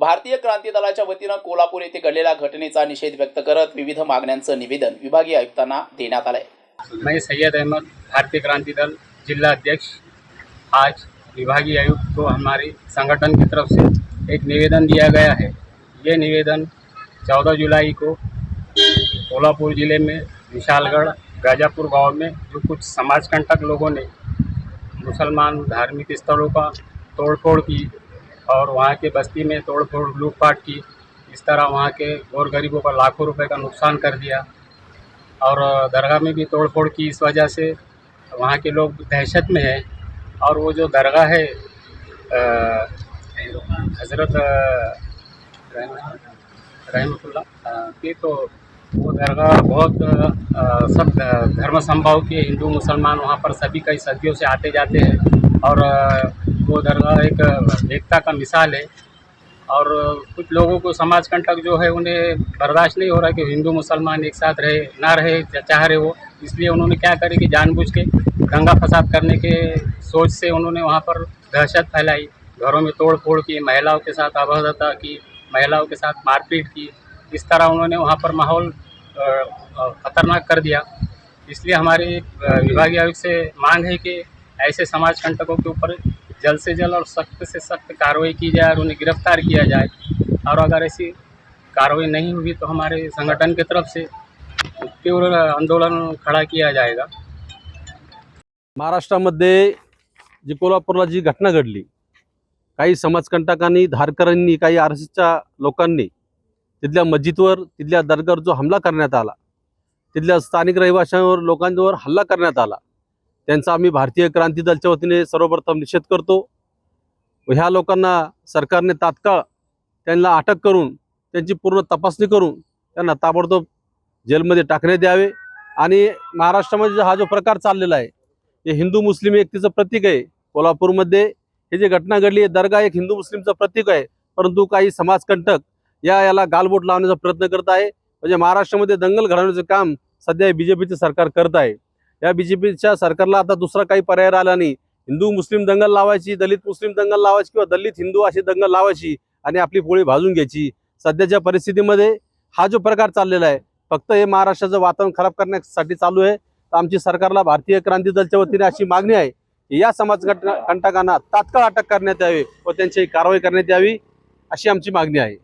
भारतीय क्रांती दलाच्या वतीनं कोल्हापूर येथे घडलेल्या घटनेचा निषेध व्यक्त करत विविध मागण्यांचं निवेदन विभागीय आयुक्तांना देण्यात आलंय. मी सय्यद अहमद भारतीय क्रांति दल जिला अध्यक्ष। आज विभागीय आयुक्त को हमारे संगठन की तरफ से एक निवेदन दिया गया है। ये निवेदन 14 जुलाई को कोल्हापुर ज़िले में विशालगढ़ गाजापुर गांव में जो कुछ समाजकंटक लोगों ने मुसलमान धार्मिक स्थलों का तोड़फोड़ की और वहाँ के बस्ती में तोड़फोड़, लूटपाट की, इस तरह वहाँ के गौर गरीबों का लाखों रुपए का नुकसान कर दिया। और दरगाह में भी तोड़ फोड़ की इस वजह से वहाँ के लोग दहशत में हैं। और वो जो दरगाह है हज़रत रहमतुल्ला की तो वो दरगाह बहुत सब धर्म संभाव के हिंदू मुसलमान वहाँ पर सभी कई सदियों से आते जाते हैं। और वो दरगाह एक, एकता का मिसाल है। और कुछ लोगों को समाज कंटक जो है, उन्हें बर्दाश्त नहीं हो रहा कि हिंदू, मुसलमान एक साथ रहे, ना रहे चाह रहे वो। इसलिए उन्होंने क्या करे कि जानबूझ के दंगा फसाद करने के सोच से उन्होंने वहाँ पर दहशत फैलाई। घरों में तोड़ फोड़ की, महिलाओं के साथ अभद्रता की, महिलाओं के साथ मारपीट की। इस तरह उन्होंने वहाँ पर माहौल खतरनाक कर दिया। इसलिए हमारी विभागीय आयुक्त से मांग है कि ऐसे समाज कंटकों के ऊपर जल्द से जल्द और सख्त से सख्त कार्रवाई की जाए और उन्हें गिरफ्तार किया जाए। और अगर ऐसी कार्रवाई नहीं हुई तो हमारे संगठन की तरफ से तीव्र आंदोलन खड़ा किया जाएगा। महाराष्ट्रामध्ये जी कोल्हापूरला जी घटना घडली काही समाजकंटकांनी धारकरांनी काही आर एस एसच्या लोकांनी तिथल्या मस्जिदवर तिथल्या दर्गावर जो हमला करण्यात आला तिथल्या स्थानिक रहिवाशांवर लोकांवर हल्ला करण्यात आला त्यांचा आम्ही भारतीय क्रांती दलच्या वतीने सर्वप्रथम निषेध करतो. ह्या लोकांना सरकारने तात्काळ त्यांना अटक करून त्यांची पूर्ण तपासणी करून त्यांना ताबडतोब जेलमध्ये टाकण्यात यावे आणि महाराष्ट्रामध्ये हा जो प्रकार चाललेला आहे हे हिंदू मुस्लिम एकतेचं प्रतीक आहे कोल्हापूरमध्ये. हे जी घटना घडली आहे दर्गा एक हिंदू मुस्लिमचं प्रतीक आहे. परंतु काही समाजकंटक या याला गालबोट लावण्याचा प्रयत्न करत आहे. म्हणजे महाराष्ट्रामध्ये दंगल घडवण्याचं काम सध्या बी जे पीचं सरकार करत आहे. या बी जे पीच्या सरकारला आता दुसरा काही पर्याय राहिला नाही. हिंदू मुस्लिम दंगल लावायची दलित मुस्लिम दंगल लावायची किंवा दलित हिंदू अशी दंगल लावायची आणि आपली पोळी भाजून घ्यायची. सध्याच्या परिस्थितीमध्ये हा जो प्रकार चाललेला आहे फक्त हे महाराष्ट्राचं वातावरण खराब करण्यासाठी चालू आहे. तर आमची सरकारला भारतीय क्रांती दलच्या वतीने अशी मागणी आहे की या समाज कंटकांना तात्काळ अटक करण्यात यावी व त्यांची कारवाई करण्यात यावी अशी आमची मागणी आहे.